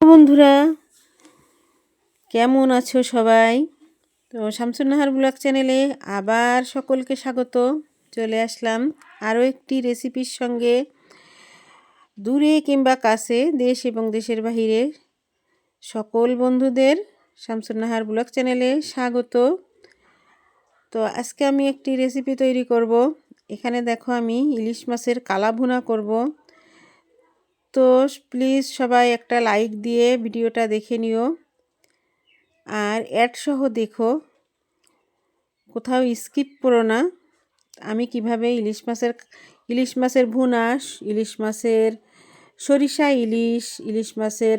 বন্ধুরা, কেমন আছো সবাই? তো শামসুন্নাহার ব্লগ চ্যানেলে আবার সকলকে স্বাগত। চলে আসলাম আরও একটি রেসিপির সঙ্গে। দূরে কিংবা কাছে, দেশ এবং দেশের বাহিরে সকল বন্ধুদের শামসুন্নাহার ব্লগ চ্যানেলে স্বাগত। তো আজকে আমি একটি রেসিপি তৈরি করব। এখানে দেখো আমি ইলিশ মাছের কালা ভুনা করব। তো প্লিজ সবাই একটা লাইক দিয়ে ভিডিওটা দেখে নিও। আর অ্যাড সহ দেখো। কোথাও স্কিপ করো না। আমি কীভাবে ইলিশ মাছের ইলিশ মাছের ভুনাস ইলিশ মাছের সরিষা ইলিশ ইলিশ মাছের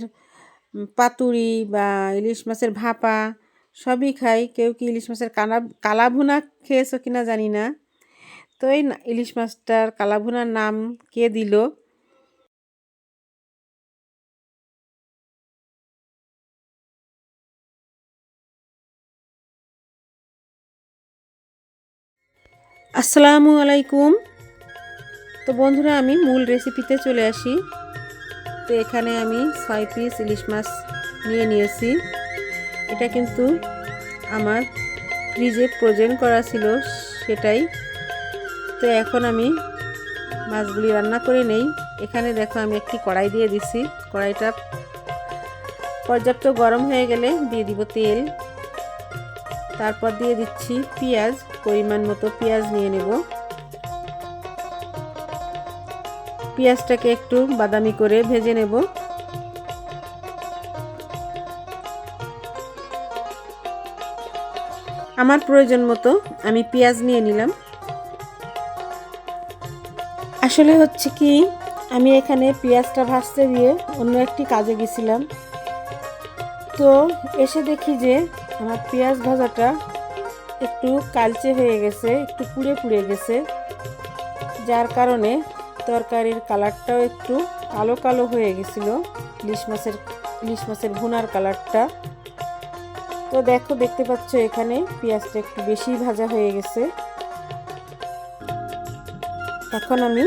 পাতুরি বা ইলিশ মাছের ভাপা সবই খাই। কেউ কি ইলিশ মাছের কালা ভুনা খেয়েছো কিনা জানি না। তো এই ইলিশ মাছটার কালা ভুনার নাম কে দিল? আসসালামু আলাইকুম। তো বন্ধুরা, আমি মূল রেসিপিতে চলে আসি। তো এখানে আমি ছয় পিস ইলিশ মাছ নিয়ে নিয়েছি। এটা কিন্তু আমার ফ্রিজে প্রজেন্ট করা ছিল সেটাই। তো এখন আমি মাছগুলি রান্না করে নেই। এখানে দেখো, আমি একটি কড়াই দিয়ে দিছি। কড়াইটা পর্যাপ্ত গরম হয়ে গেলে দিয়ে দিব তেল। তারপর দিয়ে দিচ্ছি পেঁয়াজ, পরিমাণ মতো পেঁয়াজ নিয়ে নেব। পেঁয়াজটাকে একটু বাদামি করে ভেজে নেব। আমার প্রয়োজন মতো আমি পেঁয়াজ নিয়ে নিলাম। আসলে হচ্ছে কি, আমি এখানে পেঁয়াজটা ভাজতে দিয়ে অন্য একটি কাজে গেছিলাম। তো এসে দেখি যে আমার পেঁয়াজ ভাজাটা একটু কালচে হয়ে গেছে, একটু পুড়ে পুড়ে গেছে। যার কারণে তরকারির কালারটাও একটু কালো কালো হয়ে গেছিল, ইলিশ মাছের ইলিশ মাছের ভুনার কালারটা। তো দেখো, দেখতে পাচ্ছ এখানে পেঁয়াজটা একটু বেশি ভাজা হয়ে গেছে। এখন আমি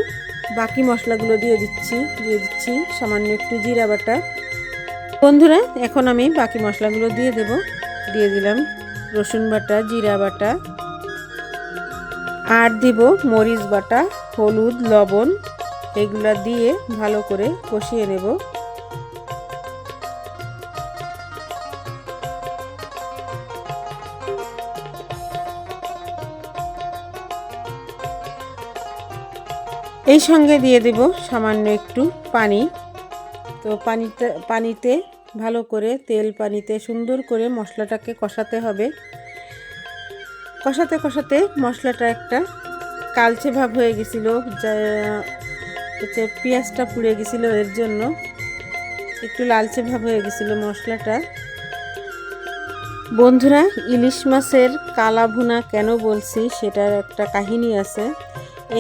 বাকি মশলাগুলো দিয়ে দিচ্ছি দিয়ে দিচ্ছি সামান্য একটু জিরা বাটা। বন্ধুরা, এখন আমি বাকি মশলাগুলো দিয়ে দেব। দিয়ে দিলাম, রসুন বাটা, জিরা বাটা। আর দিব মরিচ বাটা, হলুদ, লবণ, এগুলো দিয়ে ভালো করে কষিয়ে নেব। এই সঙ্গে দিয়ে দেব সামান্য একটু পানি। তো পানিতে পানিতে ভালো করে তেল পানিতে সুন্দর করে মশলাটাকে কষাতে হবে। কষাতে কষাতে মশলাটা একটা কালচে ভাব হয়ে গেছিল হচ্ছে পেঁয়াজটা পুড়ে গেছিল এর জন্য। একটু লালচে ভাব হয়ে গেছিল মশলাটা। বন্ধুরা, ইলিশ মাছের কালা ভুনা কেন বলছি সেটার একটা কাহিনী আছে।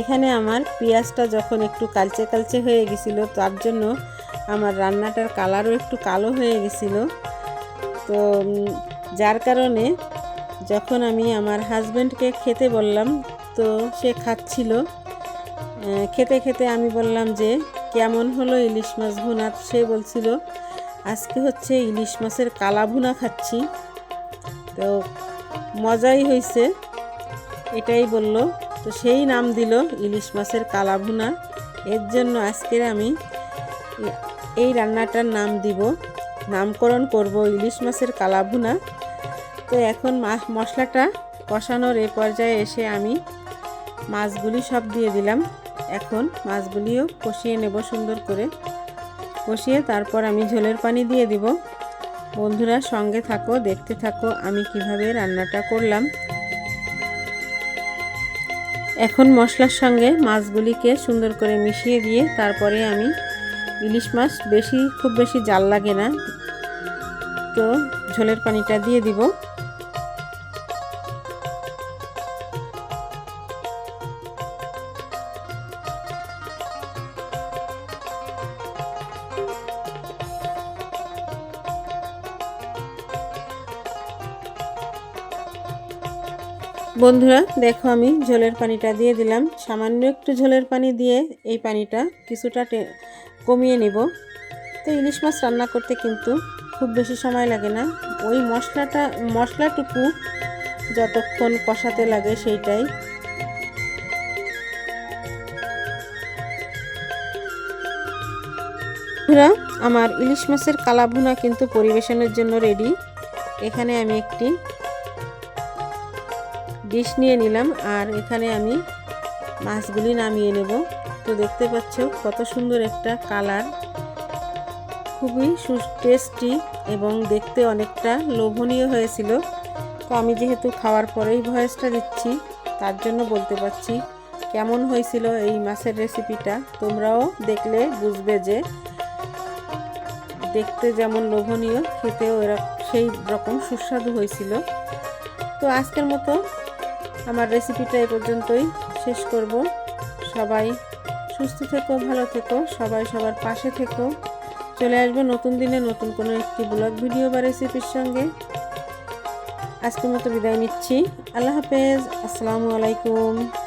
এখানে আমার পেঁয়াজটা যখন একটু কালচে কালচে হয়ে গেছিল, তার জন্য আমার রান্নাটার কালারও একটু কালো হয়ে গেছিল। তো যার কারণে যখন আমি আমার হাজব্যান্ডকে খেতে বললাম, তো সে খাচ্ছিল। খেতে খেতে আমি বললাম যে, কেমন হলো ইলিশ মাছ ভুনা? সে বলছিল, আজকে হচ্ছে ইলিশ মাছের কালা ভুনা খাচ্ছি। তো, মজাই হয়েছে এটাই বলল। তো সেই নাম দিল ইলিশ মাছের কালা ভুনা। এর জন্য আজকের আমি এই রান্নাটার নাম দিব। নামকরণ করব ইলিশ মাছের কালা ভুনা তো এখন মশলাটা কষানোর এ পর্যায়ে এসে আমি মাছগুলি সব দিয়ে দিলাম। এখন মাছগুলিও কষিয়ে নেব সুন্দর করে। কষিয়ে তারপর আমি ঝোলের পানি দিয়ে দিব। বন্ধুরা সঙ্গে থাকো, দেখতে থাকো আমি কীভাবে রান্নাটা করলাম। এখন মশলার সঙ্গে মাছগুলিকে সুন্দর করে মিশিয়ে দিয়ে তারপরে আমি ইলিশ মাছ বেশি, খুব বেশি জাল লাগে না। তো ঝোলের পানিটা দিয়ে দিব। বন্ধুরা, দেখো আমি ঝোলের পানিটা দিয়ে দিলাম। সামান্য একটু ঝোলের পানি দিয়ে এই পানিটা কিছুটা কমিয়ে নেব। তো ইলিশ মাছ রান্না করতে কিন্তু খুব বেশি সময় লাগে না। ওই মশলাটা, মশলাটুকু যতক্ষণ কষাতে লাগে সেইটাই। আমার ইলিশ মাছের কালা ভুনা কিন্তু পরিবেশনের জন্য রেডি এখানে আমি একটি ডিশ নিয়ে নিলাম। আর এখানে আমি মাছগুলি নামিয়ে নেব। তো দেখতে পাচ্ছ কত সুন্দর একটা কালার। খুবই টেস্টি এবং দেখতে অনেকটা লোভনীয় হয়েছিল। তো আমি যেহেতু খাওয়ার পরেই ভয়েসটা দিচ্ছি, তার জন্য বলতে পারছি কেমন হয়েছিল এই মাছের রেসিপিটা। তোমরাও দেখলে বুঝবে যে দেখতে যেমন লোভনীয়, খেতেও এরকম সেই রকম সুস্বাদু হয়েছিল। তো আজকের মতো আমার রেসিপিটা এই পর্যন্তই। শেষ করব। সবাই সুস্থ থেকো, ভালো থেকো, সবাই সবার পাশে থেকো। চলে আসবে নতুন দিনে নতুন কোনো একটি ব্লগ ভিডিও বা রেসিপির সঙ্গে। আজকের মতো বিদায় নিচ্ছি। আল্লাহ হাফেজ। আসসালামু আলাইকুম।